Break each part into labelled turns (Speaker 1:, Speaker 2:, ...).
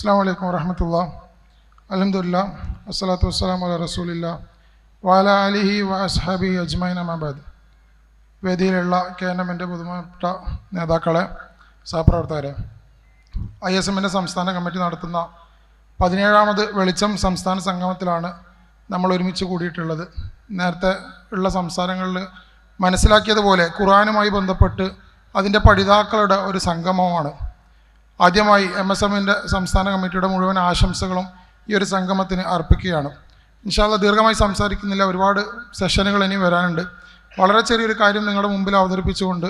Speaker 1: അസ്സാം വലൈക്കും വറഹമത്തുള്ള. അലഹമുല്ല അസ്സലാത്തു വസ്സലാം അല റസൂലില്ല. വാല അലിഹി വസ്ഹാബി അജ്മൈൻ അഹമ്മദ് വേദിയിലുള്ള കെ എൻ എമ്മിന്റെ പുതുമപ്പെട്ട നേതാക്കളെ സഹപ്രവർത്തകരെ ഐ എസ് എമ്മിന്റെ സംസ്ഥാന കമ്മിറ്റി നടത്തുന്ന പതിനേഴാമത് വെളിച്ചം സംസ്ഥാന സംഗമത്തിലാണ് നമ്മൾ ഒരുമിച്ച് കൂടിയിട്ടുള്ളത്. നേരത്തെ ഉള്ള സംസ്ഥാനങ്ങളിൽ മനസ്സിലാക്കിയതുപോലെ ഖുറാനുമായി ബന്ധപ്പെട്ട് അതിന്റെ പഠിതാക്കളുടെ ഒരു സംഗമമാണ്. ആദ്യമായി എം എസ് എമ്മിന്റെ സംസ്ഥാന കമ്മിറ്റിയുടെ മുഴുവൻ ആശംസകളും ഈ ഒരു സംഗമത്തിന് അർപ്പിക്കുകയാണ്. ഇൻഷാല്ല ദീർഘമായി സംസാരിക്കുന്നില്ല. ഒരുപാട് സെഷനുകൾ ഇനി വരാനുണ്ട്. വളരെ ചെറിയൊരു കാര്യം നിങ്ങളുടെ മുമ്പിൽ അവതരിപ്പിച്ചുകൊണ്ട്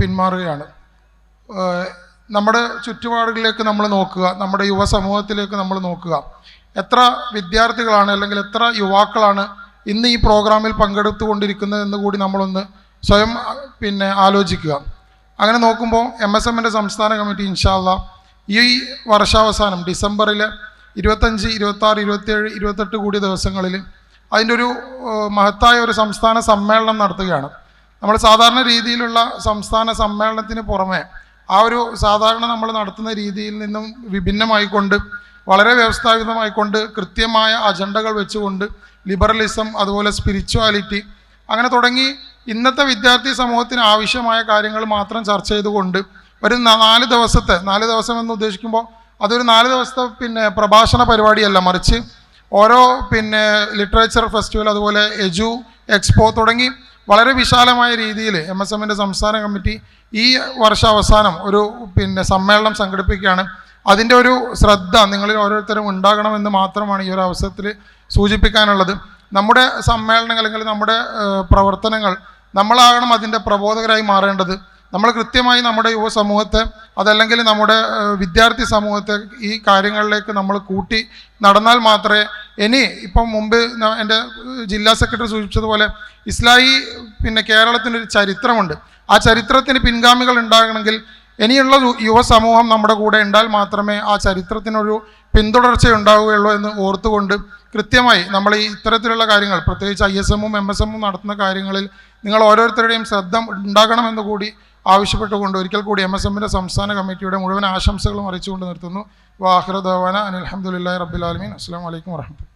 Speaker 1: പിന്മാറുകയാണ്. നമ്മുടെ ചുറ്റുപാടുകളിലേക്ക് നമ്മൾ നോക്കുക. നമ്മുടെ യുവ സമൂഹത്തിലേക്ക് നമ്മൾ നോക്കുക. എത്ര വിദ്യാർത്ഥികളാണ് അല്ലെങ്കിൽ എത്ര യുവാക്കളാണ് ഇന്ന് ഈ പ്രോഗ്രാമിൽ പങ്കെടുത്തുകൊണ്ടിരിക്കുന്നതെന്ന് കൂടി നമ്മളൊന്ന് സ്വയം പിന്നെ ആലോചിക്കുക. അങ്ങനെ നോക്കുമ്പോൾ എം എസ് എമ്മിന്റെ സംസ്ഥാന കമ്മിറ്റി ഇൻഷാല്ല ഈ വർഷാവസാനം ഡിസംബറിൽ ഇരുപത്തഞ്ച് ഇരുപത്താറ് ഇരുപത്തേഴ് ഇരുപത്തെട്ട് കൂടിയ ദിവസങ്ങളിൽ അതിന്റെ ഒരു മഹത്തായ ഒരു സംസ്ഥാന സമ്മേളനം നടത്തുകയാണ്. നമ്മൾ സാധാരണ രീതിയിലുള്ള സംസ്ഥാന സമ്മേളനത്തിന് പുറമെ ആ ഒരു സാധാരണ നമ്മൾ നടത്തുന്ന രീതിയിൽ നിന്നും വിഭിന്നമായിക്കൊണ്ട് വളരെ വ്യവസ്ഥാപിതമായിക്കൊണ്ട് കൃത്യമായ അജണ്ടകൾ വെച്ചുകൊണ്ട് ലിബറലിസം അതുപോലെ സ്പിരിച്വാലിറ്റി അങ്ങനെ തുടങ്ങി ഇന്നത്തെ വിദ്യാർത്ഥി സമൂഹത്തിന് ആവശ്യമായ കാര്യങ്ങൾ മാത്രം ചർച്ച ചെയ്തുകൊണ്ട് ഒരു നാല് ദിവസത്തെ നാല് ദിവസം എന്ന് ഉദ്ദേശിക്കുമ്പോൾ അതൊരു നാല് ദിവസത്തെ പിന്നെ പ്രഭാഷണ പരിപാടിയല്ല. മറിച്ച് ഓരോ പിന്നെ ലിറ്ററേച്ചർ ഫെസ്റ്റിവൽ അതുപോലെ എജു എക്സ്പോ തുടങ്ങി വളരെ വിശാലമായ രീതിയിൽ എം എസ് എമ്മിന്റെ സംസ്ഥാന കമ്മിറ്റി ഈ വർഷാവസാനം ഒരു പിന്നെ സമ്മേളനം സംഘടിപ്പിക്കുകയാണ്. അതിന്റെ ഒരു ശ്രദ്ധ നിങ്ങളിൽ ഓരോരുത്തരും ഉണ്ടാകണമെന്ന് മാത്രമാണ് ഈ ഒരു അവസരത്തിൽ സൂചിപ്പിക്കാനുള്ളത്. നമ്മുടെ സമ്മേളനങ്ങൾ അല്ലെങ്കിൽ നമ്മുടെ പ്രവർത്തനങ്ങൾ നമ്മളാകണം അതിന്റെ പ്രബോധകരായി മാറേണ്ടത്. നമ്മൾ കൃത്യമായി നമ്മുടെ യുവ സമൂഹത്തെ അതല്ലെങ്കിൽ നമ്മുടെ വിദ്യാർത്ഥി സമൂഹത്തെ ഈ കാര്യങ്ങളിലേക്ക് നമ്മൾ കൂട്ടി നടന്നാൽ മാത്രമേ ഇനി ഇപ്പം മുമ്പ് എന്റെ ജില്ലാ സെക്രട്ടറി സൂചിപ്പിച്ചതുപോലെ ഇസ്ലായി പിന്നെ കേരളത്തിന്റെ ഒരു ചരിത്രമുണ്ട്. ആ ചരിത്രത്തിന് പിൻഗാമികൾ ഉണ്ടാകണമെങ്കിൽ ഇനിയുള്ള യുവ സമൂഹം നമ്മുടെ കൂടെ ഉണ്ടാൽ മാത്രമേ ആ ചരിത്രത്തിനൊരു പിന്തുടർച്ച ഉണ്ടാവുകയുള്ളൂ എന്ന് ഓർത്തുകൊണ്ട് കൃത്യമായി നമ്മൾ ഈ ഇത്തരത്തിലുള്ള കാര്യങ്ങൾ പ്രത്യേകിച്ച് ഐ എസ് എമ്മും എം എസ് എമ്മും നടത്തുന്ന കാര്യങ്ങളിൽ നിങ്ങൾ ഓരോരുത്തരുടെയും ശ്രദ്ധ ഉണ്ടാകണമെന്ന് കൂടി ആവശ്യപ്പെട്ടുകൊണ്ട് ഒരിക്കൽ കൂടി എം എസ് എമ്മിന്റെ സംസ്ഥാന കമ്മിറ്റിയുടെ മുഴുവൻ ആശംസകളും അറിയിച്ചുകൊണ്ട് നിർത്തുന്നു. വാഹിറദാന അനിൽഹമുല്ലാ റബ്ബുലാലമീൻ അസ്സാം വലൈക്കും വർഹമത്തുള്ള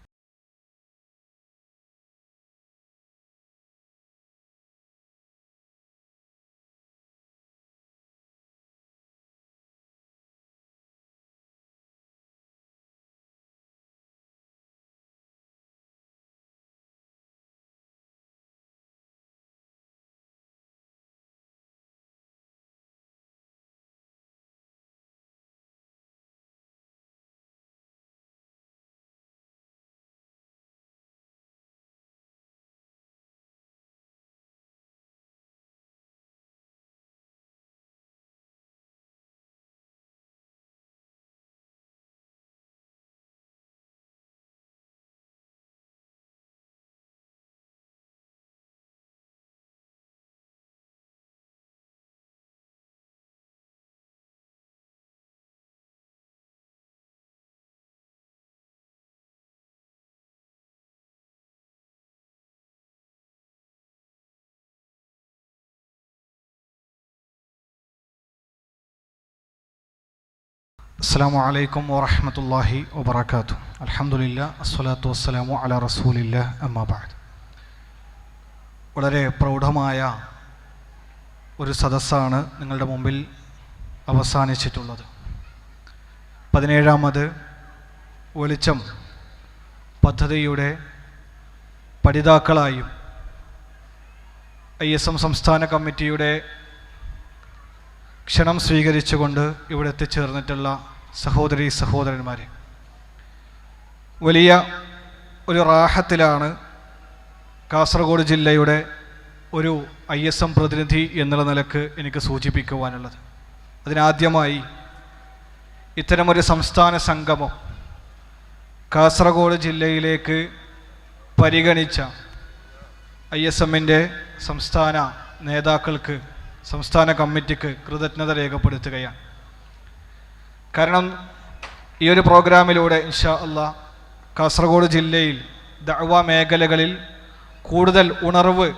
Speaker 2: അസ്സാം വലൈക്കും വാഹമത്തല്ലാഹി വബർക്കാത്തു അലഹമുല്ല അസ്സലാത്തു വസ്സലാമു അല റസൂലില്ല അമ്മാബാദ് വളരെ പ്രൗഢമായ ഒരു സദസ്സാണ് നിങ്ങളുടെ മുമ്പിൽ അവസാനിച്ചിട്ടുള്ളത്. പതിനേഴാമത് വെളിച്ചം പദ്ധതിയുടെ പഠിതാക്കളായും ഐ എസ് എം സംസ്ഥാന കമ്മിറ്റിയുടെ ക്ഷണം സ്വീകരിച്ചുകൊണ്ട് ഇവിടെ എത്തിച്ചേർന്നിട്ടുള്ള സഹോദരി സഹോദരന്മാരെ വലിയ ഒരു റാഹത്തിലാണ് കാസർഗോഡ് ജില്ലയുടെ ഒരു ഐ എസ് എം പ്രതിനിധി എന്നുള്ള നിലയ്ക്ക് എനിക്ക് സൂചിപ്പിക്കുവാനുള്ളത്. അതിനാദ്യമായി ഇത്തരമൊരു സംസ്ഥാന സംഗമം കാസർഗോഡ് ജില്ലയിലേക്ക് പരിഗണിച്ച ഐ എസ് എമ്മിന്റെ സംസ്ഥാന നേതാക്കൾക്ക് സംസ്ഥാന കമ്മിറ്റിക്ക് കൃതജ്ഞത രേഖപ്പെടുത്തുകയാണ്. കാരണം ഈ ഒരു പ്രോഗ്രാമിലൂടെ ഇൻഷാ അല്ല കാസർഗോഡ് ജില്ലയിൽ ദഅവ മേഖലകളിൽ കൂടുതൽ ഉണർവ്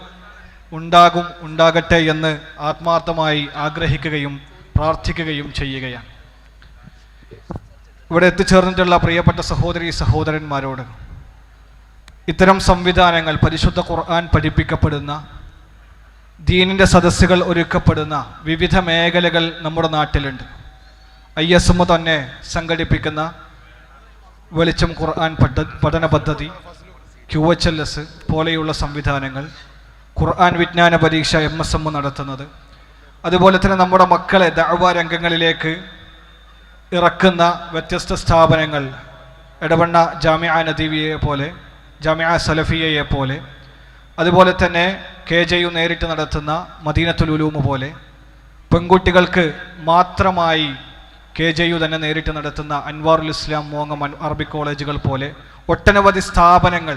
Speaker 2: ഉണ്ടാകും ഉണ്ടാകട്ടെ എന്ന് ആത്മാർത്ഥമായി ആഗ്രഹിക്കുകയും പ്രാർത്ഥിക്കുകയും ചെയ്യുകയാണ്. ഇവിടെ എത്തിച്ചേർന്നിട്ടുള്ള പ്രിയപ്പെട്ട സഹോദരി സഹോദരന്മാരോട് ഇത്തരം സംവിധാനങ്ങൾ പരിശുദ്ധ ഖുർആൻ പഠിപ്പിക്കപ്പെടുന്ന ദീനിന്റെ സദസ്സുകൾ ഒരുക്കപ്പെടുന്ന വിവിധ മേഖലകൾ നമ്മുടെ നാട്ടിലുണ്ട്. ഐ എസ് എം തന്നെ സംഘടിപ്പിക്കുന്ന വെളിച്ചം ഖുർആൻ പഠ പഠന പദ്ധതി ക്യു എച്ച് എൽ എസ് പോലെയുള്ള സംവിധാനങ്ങൾ ഖുർആൻ വിജ്ഞാന പരീക്ഷ എം എസ് എം നടത്തുന്നത്. അതുപോലെ തന്നെ നമ്മുടെ മക്കളെ ദഅവ രംഗങ്ങളിലേക്ക് ഇറക്കുന്ന വ്യത്യസ്ത സ്ഥാപനങ്ങൾ ഇടവണ്ണ ജാമ്യ നദീവിയെ പോലെ ജാമ്യ സലഫിയയെ പോലെ അതുപോലെ തന്നെ കെ ജെ യു നേരിട്ട് നടത്തുന്ന മദീനത്തുൽ ഉലൂമ് പോലെ പെൺകുട്ടികൾക്ക് മാത്രമായി കെ ജെ യു തന്നെ നേരിട്ട് നടത്തുന്ന അൻവാറുൽ ഇസ്ലാം മോങ്ങം അറബിക് കോളേജുകൾ പോലെ ഒട്ടനവധി സ്ഥാപനങ്ങൾ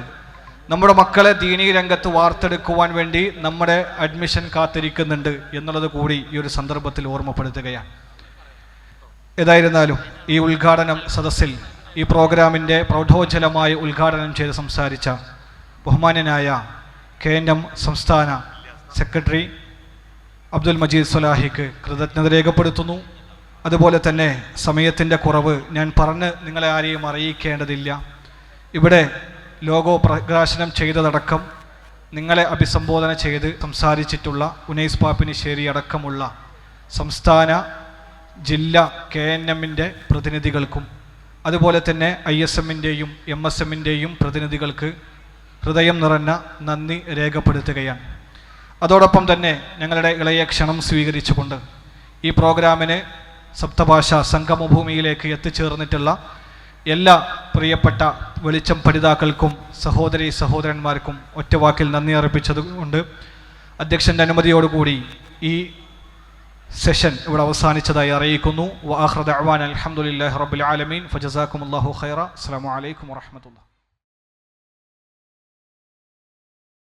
Speaker 2: നമ്മുടെ മക്കളെ ദീനീ രംഗത്ത് വാർത്തെടുക്കുവാൻ വേണ്ടി നമ്മുടെ അഡ്മിഷൻ കാത്തിരിക്കുന്നുണ്ട് എന്നുള്ളത് കൂടി ഈ ഒരു സന്ദർഭത്തിൽ ഓർമ്മപ്പെടുത്തുകയാണ്. ഏതായിരുന്നാലും ഈ ഉദ്ഘാടനം സദസ്സിൽ ഈ പ്രോഗ്രാമിന്റെ പ്രൗഢോജ്ജലമായി ഉദ്ഘാടനം ചെയ്ത് സംസാരിച്ച ബഹുമാനനായ കെ എൻ എം സംസ്ഥാന സെക്രട്ടറി അബ്ദുൽ മജീദ് സലാഹിക്ക് കൃതജ്ഞത രേഖപ്പെടുത്തുന്നു. അതുപോലെ തന്നെ സമയത്തിന്റെ കുറവ് ഞാൻ പറഞ്ഞ് നിങ്ങളെ ആരെയും അറിയിക്കേണ്ടതില്ല. ഇവിടെ ലോഗോ പ്രകാശനം ചെയ്തതടക്കം നിങ്ങളെ അഭിസംബോധന ചെയ്ത് സംസാരിച്ചിട്ടുള്ള ഉനൈസ് പാപ്പിനിശ്ശേരി അടക്കമുള്ള സംസ്ഥാന ജില്ല കെ എൻ എമ്മിന്റെ പ്രതിനിധികൾക്കും അതുപോലെ തന്നെ ഐ എസ് എമ്മിന്റെയും എം എസ് എമ്മിന്റെയും പ്രതിനിധികൾക്ക് ഹൃദയം നിറഞ്ഞ നന്ദി രേഖപ്പെടുത്തുകയാണ്. അതോടൊപ്പം തന്നെ ഞങ്ങളുടെ ഇളയ ക്ഷണം സ്വീകരിച്ചുകൊണ്ട് ഈ പ്രോഗ്രാമിന് സപ്തഭാഷ സംഗമഭൂമിയിലേക്ക് എത്തിച്ചേർന്നിട്ടുള്ള എല്ലാ പ്രിയപ്പെട്ട വെളിച്ചം പഠിതാക്കൾക്കും സഹോദരി സഹോദരന്മാർക്കും ഒറ്റവാക്കിൽ നന്ദി അർപ്പിച്ചതുകൊണ്ട് അധ്യക്ഷന്റെ അനുമതിയോടുകൂടി ഈ സെഷൻ ഇവിടെ അവസാനിച്ചതായി അറിയിക്കുന്നു. വാഹ്റദ് അഹ്വാൻ അലഹമുല്ലാ റബുൽ ആലമീൻ. ഫജസാക്കും അള്ളാഹു ഖൈറ. അസ്സാം വലൈക്കും വാഹമത്തുള്ള